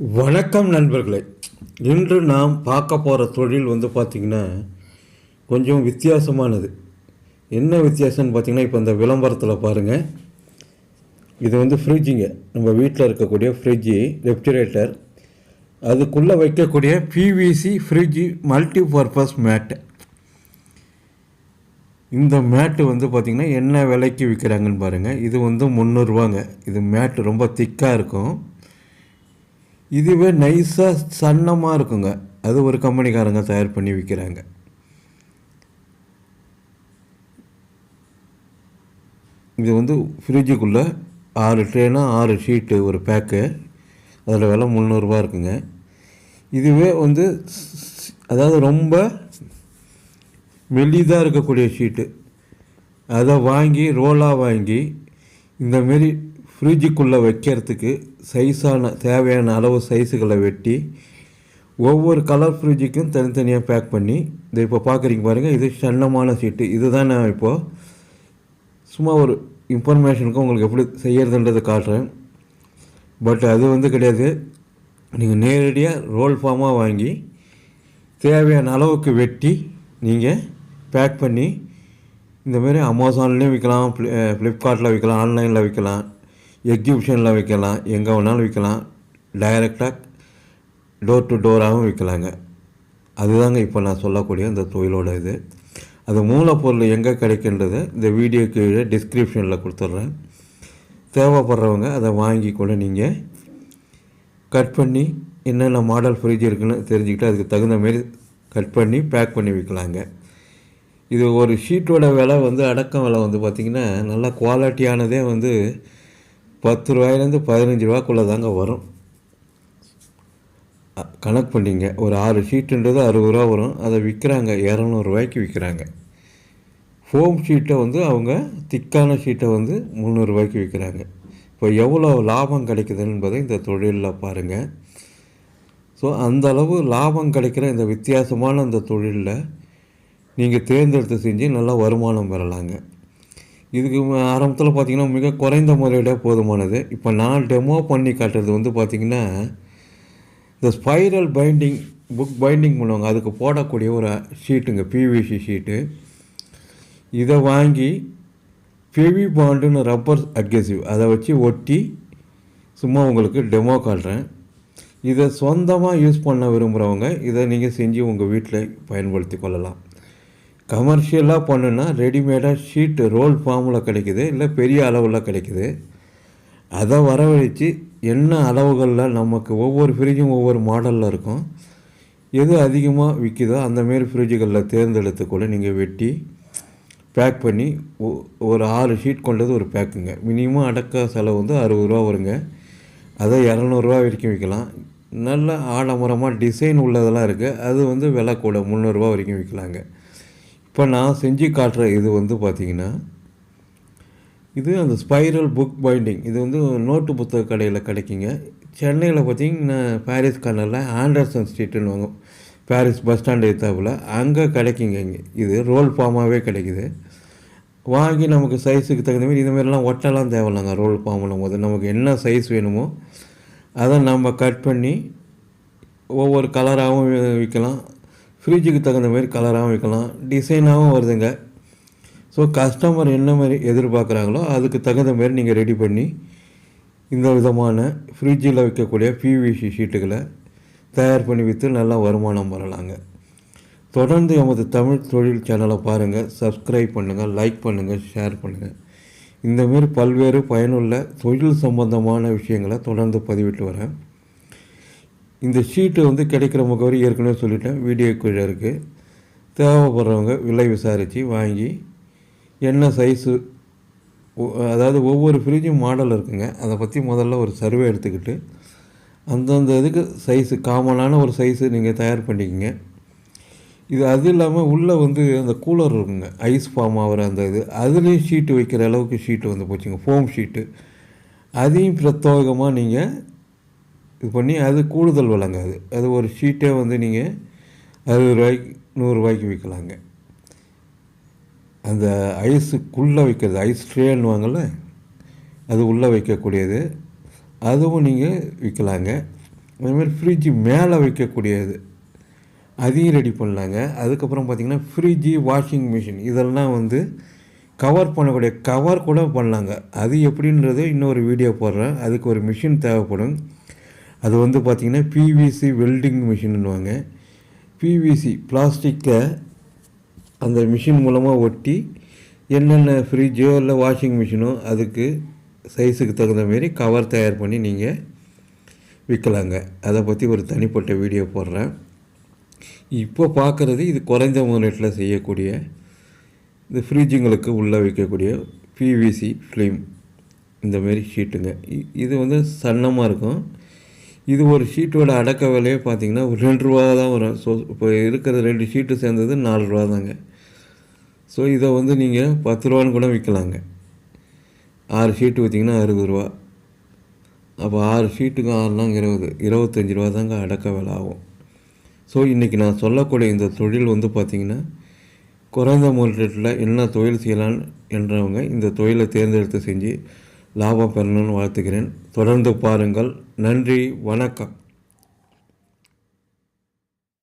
வணக்கம் நண்பர்களே. இன்று நாம் பார்க்க போகிற தொழில் வந்து பார்த்திங்கன்னா கொஞ்சம் வித்தியாசமானது. என்ன வித்தியாசம்னு பார்த்தீங்கன்னா இப்போ இந்த விளம்பரத்தில் பாருங்கள் இது வந்து ஃப்ரிட்ஜுங்க நம்ம வீட்டில் இருக்கக்கூடிய ஃப்ரிட்ஜு ரெஃப்ரிஜரேட்டர் அதுக்குள்ளே வைக்கக்கூடிய PVC fridge multi purpose mat இந்த மேட்டு வந்து பார்த்திங்கன்னா என்ன விலைக்கு விற்கிறாங்கன்னு பாருங்கள் இது வந்து முந்நூறுரூவாங்க இது மேட்டு ரொம்ப திக்காக இருக்கும். இதுவே நைஸாக சன்னமாக இருக்குங்க. அது ஒரு கம்பெனிக்காரங்க தயார் பண்ணி விற்கிறாங்க இது வந்து ஃப்ரிட்ஜுக்குள்ளே ஆறு ட்ரெயினாக ஆறு ஷீட்டு ஒரு பேக்கு அதில் விலை முந்நூறுரூவா இருக்குங்க. இதுவே வந்து அதாவது ரொம்ப மெல்லிதாக இருக்கக்கூடிய ஷீட்டு அதை வாங்கி ரோலாக வாங்கி இந்தமாரி ஃப்ரிட்ஜுக்குள்ளே வைக்கிறதுக்கு சைஸான தேவையான அளவு சைஸுகளை வெட்டி ஒவ்வொரு கலர் ஃப்ரிட்ஜுக்கும் தனித்தனியாக பேக் பண்ணி இதை இப்போ பார்க்குறீங்க பாருங்கள் இது சன்னமான சீட்டு இதுதான் நான் இப்போது சும்மா ஒரு இன்ஃபர்மேஷனுக்கு உங்களுக்கு எப்படி செய்யறதுன்றது காட்டுறேன். பட் அது வந்து கிடையாது. நீங்கள் நேரடியாக ரோல் ஃபார்மாக வாங்கி தேவையான அளவுக்கு வெட்டி நீங்கள் பேக் பண்ணி இந்தமாரி அமேசான்லேயும் விற்கலாம் ஃப்ளிப்கார்ட்டில் eh, விற்கலாம் ஆன்லைனில் விற்கலாம். எக்ஸிபிஷனில் விற்கலாம் எங்கே வேணாலும் விற்கலாம் டைரெக்டாக டோர் டு டோராகவும் விற்கலாங்க அதுதாங்க இப்போ நான் சொல்லக்கூடிய இந்த தொழிலோட இது. அது மூலப்பொருள் எங்கே கிடைக்கின்றது இந்த வீடியோ கீழே டிஸ்கிரிப்ஷனில் கொடுத்துட்றேன். தேவைப்படுறவங்க அதை வாங்கி கூட நீங்கள் கட் பண்ணி என்னென்ன மாடல் ஃப்ரிட்ஜ் இருக்குன்னு தெரிஞ்சுக்கிட்டு அதுக்கு தகுந்த மாரி கட் பண்ணி பேக் பண்ணி விற்கலாங்க இது ஒரு ஷீட்டோட விலை வந்து அடக்கம் விலை வந்து பார்த்திங்கன்னா நல்லா குவாலிட்டியானதே வந்து பத்து ரூபாயிலேருந்து பதினஞ்சு ரூபாக்குள்ளே தாங்க வரும் கணக்கு பண்ணிங்க. ஒரு ஆறு ஷீட்டுன்றது அறுபது ரூபா வரும். அதை விற்கிறாங்க. இரநூறுவாய்க்கு விற்கிறாங்க. ஃபோம் ஷீட்டை வந்து அவங்க திக்கான ஷீட்டை வந்து முந்நூறுரூவாய்க்கு விற்கிறாங்க. இப்போ எவ்வளோ லாபம் கிடைக்குதுன்னு என்பதை இந்த தொழிலில் பாருங்கள் ஸோ அந்த அளவு லாபம் கிடைக்கிற இந்த வித்தியாசமான அந்த தொழிலில் நீங்கள் தேர்ந்தெடுத்து செஞ்சு நல்லா வருமானம் பெறலாங்க. இதுக்கு ஆரம்பத்தில் பார்த்தீங்கன்னா மிக குறைந்த முதலீடாக போதுமானது. இப்போ நான் டெமோ பண்ணி காட்டுறது வந்து பார்த்திங்கன்னா இந்த ஸ்பைரல் பைண்டிங் புக் பைண்டிங் பண்ணுவாங்க. அதுக்கு போடக்கூடிய ஒரு ஷீட்டுங்க பிவிசி ஷீட்டு இதை வாங்கி ஃபெவி பாண்டுன்னு ரப்பர் அட்கசிவ் அதை வச்சு ஒட்டி சும்மா உங்களுக்கு டெமோ காட்டுறேன். இதை சொந்தமாக யூஸ் பண்ண விரும்புகிறவங்க இதை நீங்கள் செஞ்சு உங்கள் வீட்டில் பயன்படுத்தி கொள்ளலாம். கமர்ஷியலாக பண்ணுன்னா ரெடிமேடாக ஷீட்டு ரோல் ஃபார்மில் கிடைக்குது இல்லை பெரிய அளவில் கிடைக்குது. அதை வரவழைச்சு என்ன அளவுகளில் நமக்கு ஒவ்வொரு ஃப்ரிட்ஜும் ஒவ்வொரு மாடலில் இருக்கும். எது அதிகமாக விற்கிதோ அந்தமாரி ஃப்ரிட்ஜுகளில் தேர்ந்தெடுத்து கூட நீங்கள் வெட்டி பேக் பண்ணி ஒ- ஒரு ஆறு ஷீட் கொண்டது ஒரு பேக்குங்க மினிமம் அடக்க செலவு வந்து அறுபது ரூபா வருங்க. அதை இரநூறுவா வரைக்கும் விற்கலாம் நல்ல ஆடம்பரமாக டிசைன் உள்ளதெல்லாம் இருக்குது அது வந்து விலை கூட முந்நூறுரூவா வரைக்கும் விற்கலாங்க இப்போ நான் செஞ்சு காட்டுற இது வந்து பார்த்திங்கன்னா இது அந்த ஸ்பைரல் புக் பைண்டிங் இது வந்து நோட்டு புத்தக கடையில் கிடைக்குங்க. சென்னையில் பார்த்தீங்கன்னா பாரிஸ் கார்னரில் ஆண்டர்சன் ஸ்ட்ரீட்டுன்னு வாங்க பாரிஸ் பஸ் ஸ்டாண்டு எத்தாப்புல அங்கே கிடைக்குங்க இங்கே. இது ரோல் ஃபார்மாகவே கிடைக்குது. வாங்கி நமக்கு சைஸுக்கு தகுந்த மாதிரி இதுமாரிலாம் ஒட்டெல்லாம் தேவையில்லைங்க ரோல் ஃபார்ம் போது நமக்கு என்ன சைஸ் வேணுமோ அதை நம்ம கட் பண்ணி ஒவ்வொரு கலராகவும் விற்கலாம் ஃப்ரிட்ஜுக்கு தகுந்த மாதிரி கலராகவும் விற்கலாம் டிசைனாகவும் வருதுங்க. ஸோ கஸ்டமர் என்ன மாதிரி எதிர்பார்க்குறாங்களோ அதுக்கு தகுந்த மாதிரி நீங்கள் ரெடி பண்ணி இந்த விதமான ஃப்ரிட்ஜில் வைக்கக்கூடிய பிவிசி ஷீட்டுகளை தயார் பண்ணி விற்று நல்லா வருமானம் வரலாங்க தொடர்ந்து எமது தமிழ் தொழில் சேனலை பாருங்கள் சப்ஸ்கிரைப் பண்ணுங்கள் லைக் பண்ணுங்கள் ஷேர் பண்ணுங்கள் இந்தமாரி பல்வேறு பயனுள்ள தொழில் சம்பந்தமான விஷயங்களை தொடர்ந்து பதிவிட்டு வரேன். இந்த ஷீட்டு வந்து கிடைக்கிற முகவரி ஏற்கனவே சொல்லிட்டேன். வீடியோ கீழே இருக்குது தேவைப்படுறவங்க விலை விசாரித்து வாங்கி என்ன சைஸு அதாவது ஒவ்வொரு ஃப்ரிட்ஜும் மாடல் இருக்குங்க. அதை பற்றி முதல்ல ஒரு சர்வே எடுத்துக்கிட்டு அந்தந்த இதுக்கு சைஸு காமனான ஒரு சைஸு நீங்கள் தயார் பண்ணிக்கங்க. இது அது இல்லாமல் உள்ளே வந்து அந்த கூலர் இருக்குங்க. ஐஸ் ஃபார்ம் ஆகிற அந்த இது. அதுலேயும் ஷீட்டு வைக்கிற அளவுக்கு ஷீட்டு வந்து போச்சுங்க. ஃபோம் ஷீட்டு அதையும் பிரத்யோகமாக நீங்கள் இது பண்ணி அது கூடுதல் விலைங்க அது ஒரு ஷீட்டே வந்து நீங்கள் அறுபது ரூபாய்க்கு நூறுரூவாய்க்கு விற்கலாங்க. அந்த ஐஸுக்குள்ளே வைக்கிறது ஐஸ் ட்ரேன்னுவாங்கள்ல அது உள்ளே வைக்கக்கூடியது. அதுவும் நீங்கள் விற்கலாங்க. அதேமாதிரி ஃப்ரிட்ஜு மேலே வைக்கக்கூடியது. அதையும் ரெடி பண்ணலாங்க. அதுக்கப்புறம் பார்த்திங்கன்னா ஃப்ரிட்ஜு வாஷிங் மிஷின் இதெல்லாம் வந்து கவர் பண்ணக்கூடிய கவர் கூட பண்ணலாங்க. அது எப்படின்றது இன்னொரு வீடியோ போடுறேன். அதுக்கு ஒரு மிஷின் தேவைப்படும். அது வந்து பார்த்திங்கன்னா பிவிசி வெல்டிங் மிஷின்னுவாங்க பிவிசி பிளாஸ்டிக்கை அந்த மிஷின் மூலமாக ஒட்டி என்னென்ன ஃப்ரிட்ஜோ இல்லை வாஷிங் மிஷினோ அதுக்கு சைஸுக்கு தகுந்த மாரி கவர் தயார் பண்ணி நீங்கள் விற்கலாங்க அதை பற்றி ஒரு தனிப்பட்ட வீடியோ போடுறேன். இப்போ பார்க்குறது இது குறைந்த முதலீட்டில் செய்யக்கூடிய இந்த ஃப்ரிட்ஜுங்களுக்கு உள்ளே வைக்கக்கூடிய பிவிசி ஃபிலிம் இந்த மாரி ஷீட்டுங்க இ- இது வந்து சன்னமாக இருக்கும். இது ஒரு ஷீட்டோட அடக்க விலையே பார்த்தீங்கன்னா ஒரு ரெண்டு ரூபா தான் வரும். ஸோ இப்போ இருக்கிற ரெண்டு ஷீட்டு சேர்ந்தது நாலு ரூபா தாங்க. ஸோ இதை வந்து நீங்கள் பத்து ரூபான்னு கூட விற்கலாங்க ஆறு ஷீட்டு விற்றிங்கன்னா அறுபது ரூபா. அப்போ ஆறு ஷீட்டுக்கு ஆறுலாம் இருபது இருபத்தஞ்சி ரூபா தாங்க அடக்க விலை ஆகும். ஸோ இன்றைக்கி நான் சொல்லக்கூடிய இந்த தொழில் வந்து பார்த்திங்கன்னா குறைந்த முதலீட்டில் என்ன தொழில் செய்யலாம் என்றவங்க இந்த தொழிலை தேர்ந்தெடுத்து செஞ்சு லாபம் பெறணும்னு வாழ்த்துக்கிறேன் தொடர்ந்து பாருங்கள். நன்றி வணக்கம்.